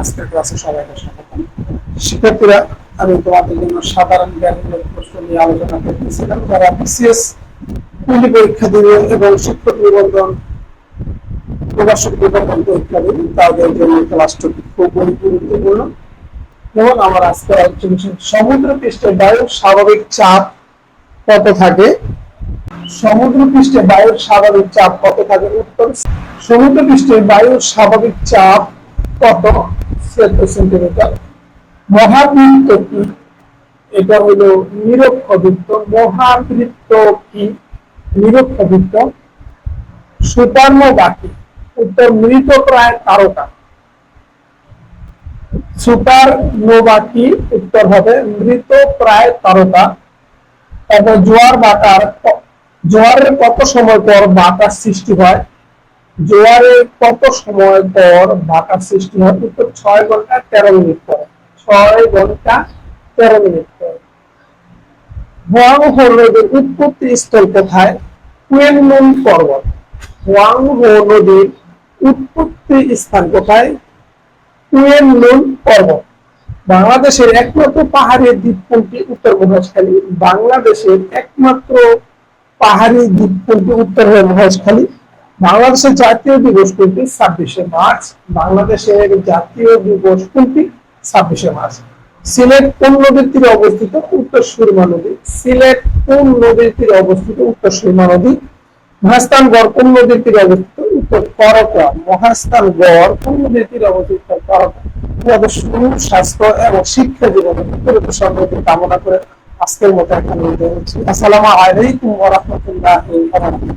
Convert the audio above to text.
আজকের পরীক্ষা দিবে এবং শিক্ষক নিবন্ধন, প্রকাশক নিবন্ধন পরীক্ষা দিবে, তাদের জন্য ক্লাসটি খুব গুরুত্বপূর্ণ। যেমন আমার আজকে আলোচনা সমুদ্র পৃষ্ঠের বায়ুর স্বাভাবিক চাপ কত থাকে? সমুদ্র পৃষ্ঠে বায়ুর স্বাভাবিক চাপ কত থাকে? উত্তর সমুদ্র পৃষ্ঠে বায়ুর স্বাভাবিক চাপ কত সেন্টিমিটার? মহাবৃত্ত কি? এটা হলো নিরক্ষবৃত্ত। মহাবৃত্ত কি? নিরক্ষবৃত্ত। সুপর্ণ বাকি উত্তর, মৃত প্রায় তারকা। সুপার নোবাকি উত্তর হবে মৃত প্রায় তারকা। তারপর জোয়ার বাটার ক- জোয়ারের কত সময় পর বাটার সৃষ্টি হয়? জোয়ারের কত সময় পর বাটার সৃষ্টি হয়? উত্তর ছয় ঘণ্টা তেরো মিনিট পরে। ছয় ঘণ্টা তেরো মিনিট পরে। হোয়াংহো নদীর উৎপত্তি স্থল কোথায়? কুয়েনলুন পর্বত। হোয়াংহো নদীর উৎপত্তি স্থান কোথায়? কুয়েনলুন পর্বত। বাংলাদেশের একমাত্র পাহাড়ের দ্বীপ উত্তর মহেশখালী বাংলাদেশের একমাত্র পাহাড়ি দ্বীপ কোনটি উত্তর মহেশখালী বাংলাদেশের জাতীয় দিবস কোনটি ছাব্বিশে মার্চ বাংলাদেশের জাতীয় দিবস কোনটি ছাব্বিশে মার্চ। সিলেট কোন নদীর তীরে অবস্থিত? উত্তর সুরমা নদী। সিলেট কোন নদীর তীরে অবস্থিত? উত্তর সুরমা নদী। মহাস্থান গড় কোন নদীর তীরে অবস্থিত? উত্তর করকা মহাস্থান গড় কোন নদীর তীরে অবস্থিত? করকা স্বাস্থ্য এবং শিক্ষা জীবনে কামনা করে আজকের মতো এখানে। আসসালামু আলাইকুম ওয়া রাহমাতুল্লাহি ওয়া বারাকাতুহু